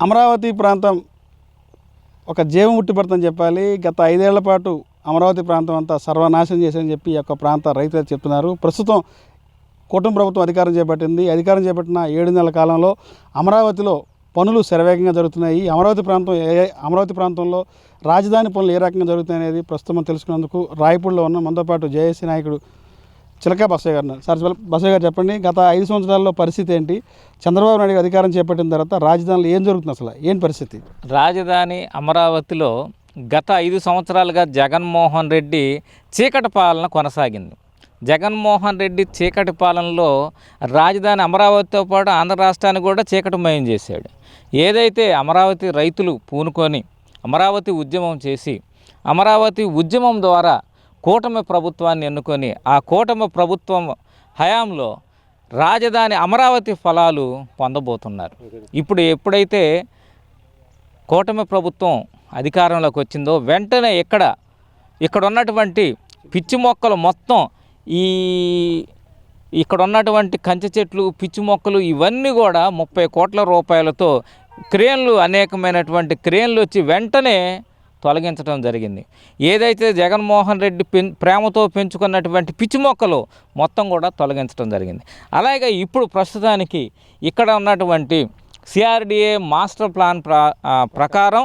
అమరావతి ప్రాంతం ఒక జీవం ఉట్టిపడుతుందని చెప్పాలి. గత ఐదేళ్ళ పాటు అమరావతి ప్రాంతం అంతా సర్వనాశనం చేశారని చెప్పి ఈ యొక్క ప్రాంత రైతులు చెప్తున్నారు. ప్రస్తుతం కుటుంబ ప్రభుత్వం అధికారం చేపట్టింది. అధికారం చేపట్టిన ఏడు నెలల కాలంలో అమరావతిలో పనులు శరవేగంగా జరుగుతున్నాయి. అమరావతి ప్రాంతం ఏ అమరావతి ప్రాంతంలో రాజధాని పనులు ఏ రకంగా జరుగుతాయి అనేది ప్రస్తుతం తెలుసుకునేందుకు తెలుసుకున్నందుకు రాయపూడిలో ఉన్న మనతో పాటు జేఏసీ నాయకుడు చిలక బసయ్య గారు సార్ చిలక- బసయ్య గారు చెప్పండి గత ఐదు సంవత్సరాల్లో పరిస్థితి ఏంటి? చంద్రబాబు నాయుడు అధికారం చేపట్టిన తర్వాత రాజధానిలో ఏం జరుగుతుంది అసలు? ఏంటి పరిస్థితి? రాజధాని అమరావతిలో గత ఐదు సంవత్సరాలుగా జగన్మోహన్ రెడ్డి చీకటి పాలన కొనసాగింది. జగన్మోహన్ రెడ్డి చీకటి పాలనలో రాజధాని అమరావతితో పాటు ఆంధ్ర రాష్ట్రాన్ని కూడా చీకటిమయం చేశాడు. ఏదైతే అమరావతి రైతులు పూనుకొని అమరావతి ఉద్యమం చేసి అమరావతి ఉద్యమం ద్వారా కూటమి ప్రభుత్వాన్ని ఎన్నుకొని ఆ కూటమి ప్రభుత్వం హయాంలో రాజధాని అమరావతి ఫలాలు పొందబోతున్నారు. ఇప్పుడు ఎప్పుడైతే కూటమి ప్రభుత్వం అధికారంలోకి వచ్చిందో వెంటనే ఇక్కడ ఇక్కడ ఉన్నటువంటి పిచ్చి మొక్కలు మొత్తం ఈ ఇక్కడ ఉన్నటువంటి కంచె చెట్లు పిచ్చి మొక్కలు ఇవన్నీ కూడా ముప్పై కోట్ల రూపాయలతో క్రేన్లు అనేకమైనటువంటి క్రేన్లు వచ్చి వెంటనే తొలగించడం జరిగింది. ఏదైతే జగన్మోహన్ రెడ్డి పెన్ ప్రేమతో పెంచుకున్నటువంటి పిచ్చి మొక్కలు మొత్తం కూడా తొలగించడం జరిగింది. అలాగే ఇప్పుడు ప్రస్తుతానికి ఇక్కడ ఉన్నటువంటి సిఆర్డిఏ మాస్టర్ ప్లాన్ ప్రకారం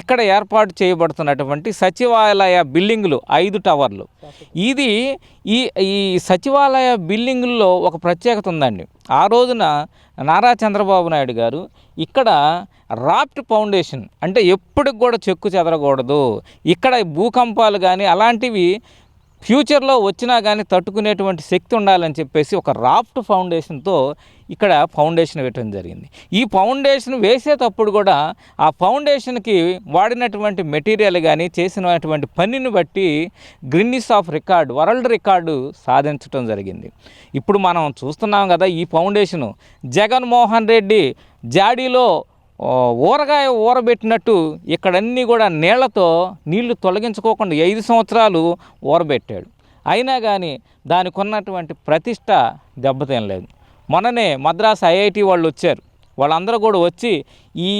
ఇక్కడ ఏర్పాటు చేయబడుతున్నటువంటి సచివాలయ బిల్డింగులు ఐదు టవర్లు. ఇది ఈ ఈ సచివాలయ బిల్డింగుల్లో ఒక ప్రత్యేకత ఉందండి. ఆ రోజున నారా చంద్రబాబు నాయుడు గారు ఇక్కడ రాప్ట్ ఫౌండేషన్ అంటే ఎప్పటికి కూడా చెక్కు చెదరకూడదు. ఇక్కడ భూకంపాలు కానీ అలాంటివి ఫ్యూచర్లో వచ్చినా కానీ తట్టుకునేటువంటి శక్తి ఉండాలని చెప్పేసి ఒక రాఫ్ట్ ఫౌండేషన్తో ఇక్కడ ఫౌండేషన్ వేయటం జరిగింది. ఈ ఫౌండేషన్ వేసేటప్పుడు కూడా ఆ ఫౌండేషన్కి వాడినటువంటి మెటీరియల్ కానీ చేసినటువంటి పనిని బట్టి Guinness of record world record సాధించడం జరిగింది. ఇప్పుడు మనం చూస్తున్నాం కదా ఈ ఫౌండేషను. జగన్మోహన్ రెడ్డి జాడీలో ఊరగాయ ఊరబెట్టినట్టు ఇక్కడన్నీ కూడా నీళ్ళతో నీళ్ళు తొలగించుకోకుండా ఐదు సంవత్సరాలు ఊరబెట్టాడు. అయినా కానీ దానికి ఉన్నటువంటి ప్రతిష్ట దెబ్బతినలేదు. మొన్ననే మద్రాసు ఐఐటి వాళ్ళు వచ్చారు. వాళ్ళందరూ కూడా వచ్చి ఈ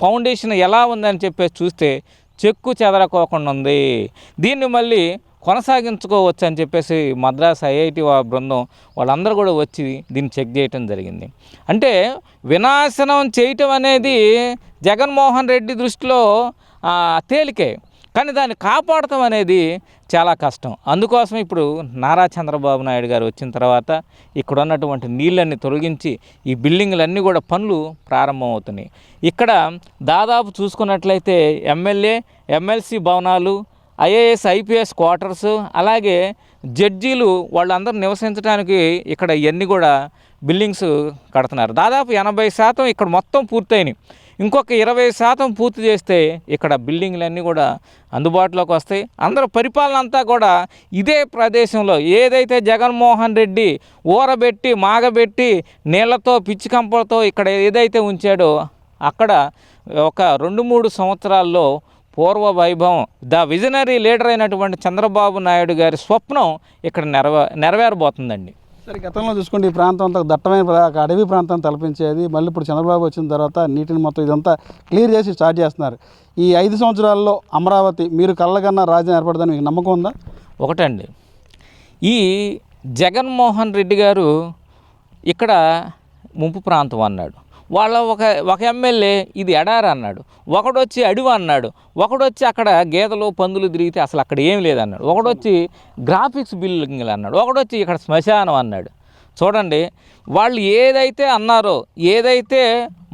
ఫౌండేషన్ ఎలా ఉందని చెప్పేసి చూస్తే చెక్కు చెదరకోకుండా ఉంది. దీన్ని మళ్ళీ కొనసాగించుకోవచ్చు అని చెప్పేసి మద్రాస్ ఐఐటి బృందం వాళ్ళందరూ కూడా వచ్చి దీన్ని చెక్ చేయటం జరిగింది. అంటే వినాశనం చేయటం అనేది జగన్మోహన్ రెడ్డి దృష్టిలో తేలికే. కానీ దాన్ని కాపాడటం అనేది చాలా కష్టం. అందుకోసం ఇప్పుడు నారా చంద్రబాబు నాయుడు గారు వచ్చిన తర్వాత ఇక్కడ ఉన్నటువంటి నీళ్ళన్ని తొలగించి ఈ బిల్డింగ్లన్నీ కూడా పనులు ప్రారంభమవుతున్నాయి. ఇక్కడ దాదాపు చూసుకున్నట్లయితే ఎమ్మెల్యే ఎమ్మెల్సీ భవనాలు ఐఏఎస్ ఐపీఎస్ క్వార్టర్స్ అలాగే జడ్జీలు వాళ్ళందరూ నివసించడానికి ఇక్కడ ఇవన్నీ కూడా బిల్డింగ్స్ కడుతున్నారు. దాదాపు ఎనభై శాతం ఇక్కడ మొత్తం పూర్తయినాయి. ఇంకొక ఇరవై శాతం పూర్తి చేస్తే ఇక్కడ బిల్డింగ్లన్నీ కూడా అందుబాటులోకి వస్తాయి. అందరూ పరిపాలన అంతా కూడా ఇదే ప్రదేశంలో ఏదైతే జగన్మోహన్ రెడ్డి ఊరబెట్టి మాగబెట్టి నీళ్ళతో పిచ్చి కంపలతో ఇక్కడ ఏదైతే ఉంచాడో అక్కడ ఒక రెండు మూడు సంవత్సరాల్లో పూర్వ వైభవం ద విజనరీ లీడర్ అయినటువంటి చంద్రబాబు నాయుడు గారి స్వప్నం ఇక్కడ నెరవే నెరవేరబోతుందండి. సరే గతంలో చూసుకుంటే ఈ ప్రాంతం అంతా దట్టమైన అడవి ప్రాంతం తలపించేది. మళ్ళీ ఇప్పుడు చంద్రబాబు వచ్చిన తర్వాత నీటిని మొత్తం ఇదంతా క్లియర్ చేసి స్టార్ట్ చేస్తున్నారు. ఈ ఐదు సంవత్సరాల్లో అమరావతి మీరు కళ్ళకన్నా రాజ్యం ఏర్పడదని మీకు నమ్మకం ఉందా? ఒకటండి. ఈ జగన్మోహన్ రెడ్డి గారు ఇక్కడ ముంపు ప్రాంతం అన్నాడు. వాళ్ళ ఒక ఒక ఎమ్మెల్యే ఇది ఎడారి అన్నాడు. ఒకడొచ్చి అడివి అన్నాడు. ఒకడొచ్చి అక్కడ గేదెలు పందులు తిరిగితే అసలు అక్కడ ఏం లేదన్నాడు. ఒకడొచ్చి గ్రాఫిక్స్ బిల్డింగ్లు అన్నాడు. ఒకడొచ్చి ఇక్కడ శ్మశానం అన్నాడు. చూడండి వాళ్ళు ఏదైతే అన్నారో ఏదైతే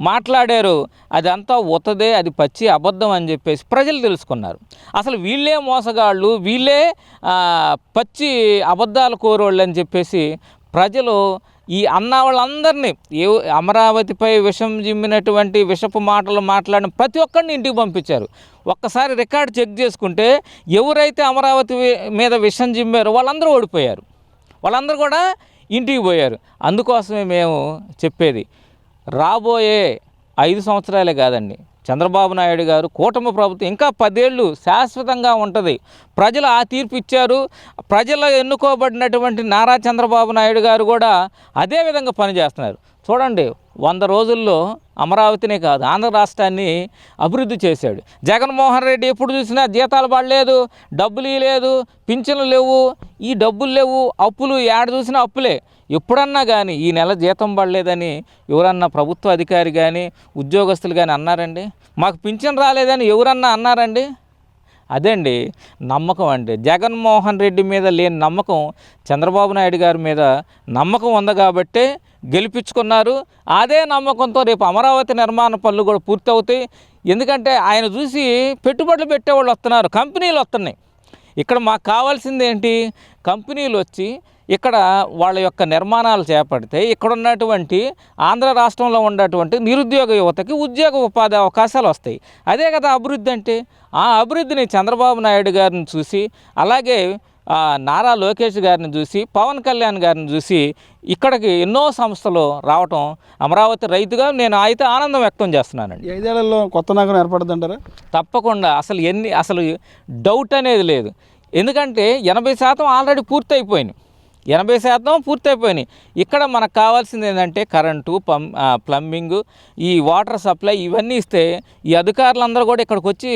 మాట్లాడారో అదంతా ఉత్తదే అది పచ్చి అబద్ధం అని చెప్పేసి ప్రజలు తెలుసుకున్నారు. అసలు వీళ్ళే మోసగాళ్ళు వీళ్ళే పచ్చి అబద్ధాలు కోరోళ్ళు అని చెప్పేసి ప్రజలు ఈ అన్న వాళ్ళందరినీ ఏ అమరావతిపై విషం జిమ్మినటువంటి విషపు మాటలు మాట్లాడిన ప్రతి ఒక్కరిని ఇంటికి పంపించారు. ఒక్కసారి రికార్డు చెక్ చేసుకుంటే ఎవరైతే అమరావతి మీద విషం జిమ్మారో వాళ్ళందరూ ఓడిపోయారు. వాళ్ళందరూ కూడా ఇంటికి పోయారు. అందుకోసమే మేము చెప్పేది రాబోయే ఐదు సంవత్సరాలే కాదండి చంద్రబాబు నాయుడు గారు కూటమి ప్రభుత్వం ఇంకా పదేళ్ళు శాశ్వతంగా ఉంటుంది. ప్రజలు ఆ తీర్పు ఇచ్చారు. ప్రజలు ఎన్నుకోబడినటువంటి నారా చంద్రబాబు నాయుడు గారు కూడా అదే విధంగా పనిచేస్తున్నారు. చూడండి వంద రోజుల్లో అమరావతినే కాదు ఆంధ్ర రాష్ట్రాన్ని అభివృద్ధి చేశాడు. జగన్మోహన్ రెడ్డి ఎప్పుడు చూసినా జీతాలు పడలేదు డబ్బులు ఇవ్వలేదు పింఛన్లు లేవు ఈ డబ్బులు లేవు అప్పులు ఏడ చూసినా అప్పులే. ఎప్పుడన్నా కానీ ఈ నెల జీతం పడలేదని ఎవరన్నా ప్రభుత్వ అధికారి కానీ ఉద్యోగస్తులు కానీ అన్నారండి? మాకు పింఛన్ రాలేదని ఎవరన్నా అన్నారండి? అదండి నమ్మకం అండి. జగన్మోహన్ రెడ్డి మీద లేని నమ్మకం చంద్రబాబు నాయుడు గారి మీద నమ్మకం ఉంది కాబట్టే గెలిపించుకున్నారు. అదే నమ్మకంతో రేపు అమరావతి నిర్మాణ పనులు కూడా పూర్తవుతాయి. ఎందుకంటే ఆయన చూసి పెట్టుబడులు పెట్టేవాళ్ళు వస్తున్నారు కంపెనీలు వస్తున్నాయి. ఇక్కడ మాకు కావాల్సింది ఏంటి? కంపెనీలు వచ్చి ఇక్కడ వాళ్ళ యొక్క నిర్మాణాలు చేపడితే ఇక్కడ ఉన్నటువంటి ఆంధ్ర రాష్ట్రంలో ఉన్నటువంటి నిరుద్యోగ యువతకి ఉద్యోగ ఉపాధి అవకాశాలు వస్తాయి. అదే కదా అభివృద్ధి అంటే? ఆ అభివృద్ధిని చంద్రబాబు నాయుడు గారిని చూసి అలాగే నారా లోకేష్ గారిని చూసి పవన్ కళ్యాణ్ గారిని చూసి ఇక్కడికి ఎన్నో సంస్థలు రావటం అమరావతి రైతుగా నేను అయితే ఆనందం వ్యక్తం చేస్తున్నానండి. ఐదేళ్ళలో కొత్త నగరం ఏర్పడుతుంటారా తప్పకుండా. అసలు ఎన్ని అసలు డౌట్ అనేది లేదు. ఎందుకంటే ఎనభై శాతం ఆల్రెడీ పూర్తయిపోయినాయి. ఎనభై శాతం పూర్తయిపోయినాయి. ఇక్కడ మనకు కావాల్సింది ఏంటంటే కరెంటు పం ప్లంబింగ్ ఈ వాటర్ సప్లై ఇవన్నీ ఇస్తే ఈ అధికారులందరూ కూడా ఇక్కడికి వచ్చి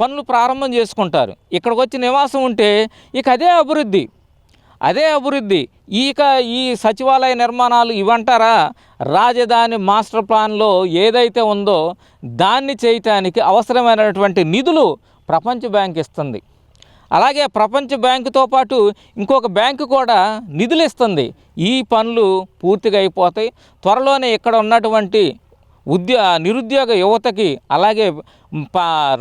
పనులు ప్రారంభం చేసుకుంటారు. ఇక్కడికి వచ్చి నివాసం ఉంటే ఇక అదే అభివృద్ధి. అదే అభివృద్ధి. ఇక ఈ సచివాలయ నిర్మాణాలు ఇవంటారా? రాజధాని మాస్టర్ ప్లాన్లో ఏదైతే ఉందో దాన్ని చేయటానికి అవసరమైనటువంటి నిధులు ప్రపంచ బ్యాంక్ ఇస్తుంది. అలాగే ప్రపంచ బ్యాంకుతో పాటు ఇంకొక బ్యాంకు కూడా నిధులు ఇస్తుంది ఈ పనులు పూర్తిగా అయిపోతాయి. త్వరలోనే ఇక్కడ ఉన్నటువంటి ఉద్యో నిరుద్యోగ యువతకి అలాగే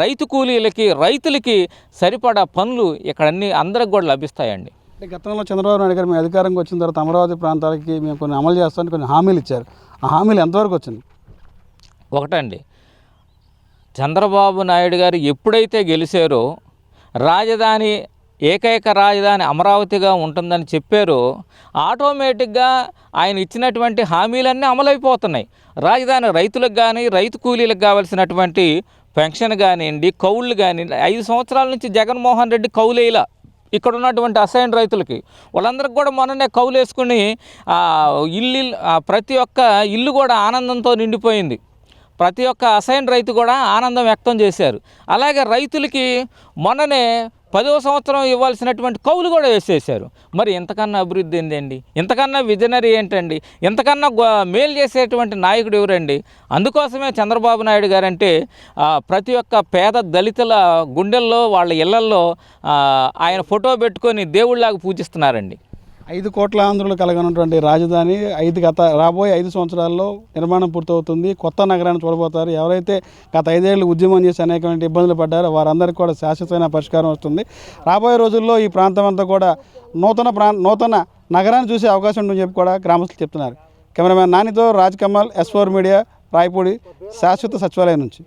రైతు కూలీలకి రైతులకి సరిపడా పనులు ఇక్కడ అన్ని అందరికి కూడా లభిస్తాయండి. అంటే గతంలో చంద్రబాబు నాయుడు గారు మీ అధికారంకి వచ్చిన తర్వాత అమరావతి ప్రాంతాలకి మేము కొన్ని అమలు చేస్తామని కొన్ని హామీలు ఇచ్చారు. ఆ హామీలు ఎంతవరకు వచ్చింది? ఒకటండి. చంద్రబాబు నాయుడు గారు ఎప్పుడైతే గెలిచారో రాజధాని ఏకైక రాజధాని అమరావతిగా ఉంటుందని చెప్పారు. ఆటోమేటిక్గా ఆయన ఇచ్చినటువంటి హామీలన్నీ అమలైపోతున్నాయి. రాజధాని రైతులకు కానీ రైతు కూలీలకు కావలసినటువంటి పెన్షన్ కానివ్వండి కౌళ్ళు కానివ్వండి ఐదు సంవత్సరాల నుంచి జగన్మోహన్ రెడ్డి కౌలేలా ఇక్కడ ఉన్నటువంటి అసైన్ రైతులకి. వాళ్ళందరికి కూడా మొన్ననే కౌలు వేసుకుని ఇల్లు ప్రతి ఒక్క ఇల్లు కూడా ఆనందంతో నిండిపోయింది. ప్రతి ఒక్క అసైన్ రైతు కూడా ఆనందం వ్యక్తం చేశారు. అలాగే రైతులకి మొన్ననే పదవ సంవత్సరం ఇవ్వాల్సినటువంటి కౌలు కూడా వేసేసారు మరి ఇంతకన్నా అభివృద్ధి ఏంటండి ఇంతకన్నా విజనరీ ఏంటండి? ఇంతకన్నా గో మేలు చేసేటువంటి నాయకుడు ఎవరండి? అందుకోసమే చంద్రబాబు నాయుడు గారంటే ప్రతి ఒక్క పేద దళితుల గుండెల్లో వాళ్ళ ఇళ్ళల్లో ఆయన ఫోటో పెట్టుకొని దేవుళ్ళలాగా పూజిస్తున్నారండి. ఐదు కోట్ల ఆంధ్రులు కలగనటువంటి రాజధాని ఐదు గత రాబోయే ఐదు సంవత్సరాల్లో నిర్మాణం పూర్తవుతుంది. కొత్త నగరాన్ని చూడబోతారు. ఎవరైతే గత ఐదేళ్ళు ఉద్యమం చేసి అనేకమైన ఇబ్బందులు పడ్డారో వారందరికీ కూడా శాశ్వతమైన పరిష్కారం వస్తుంది. రాబోయే రోజుల్లో ఈ ప్రాంతం అంతా కూడా నూతన ప్రా నూతన నగరాన్ని చూసే అవకాశం ఉందని చెప్పి కూడా గ్రామస్తులు చెప్తున్నారు. Cameraman నానితో Raj Kamal S four media Rayapudi శాశ్వత సచివాలయం నుంచి.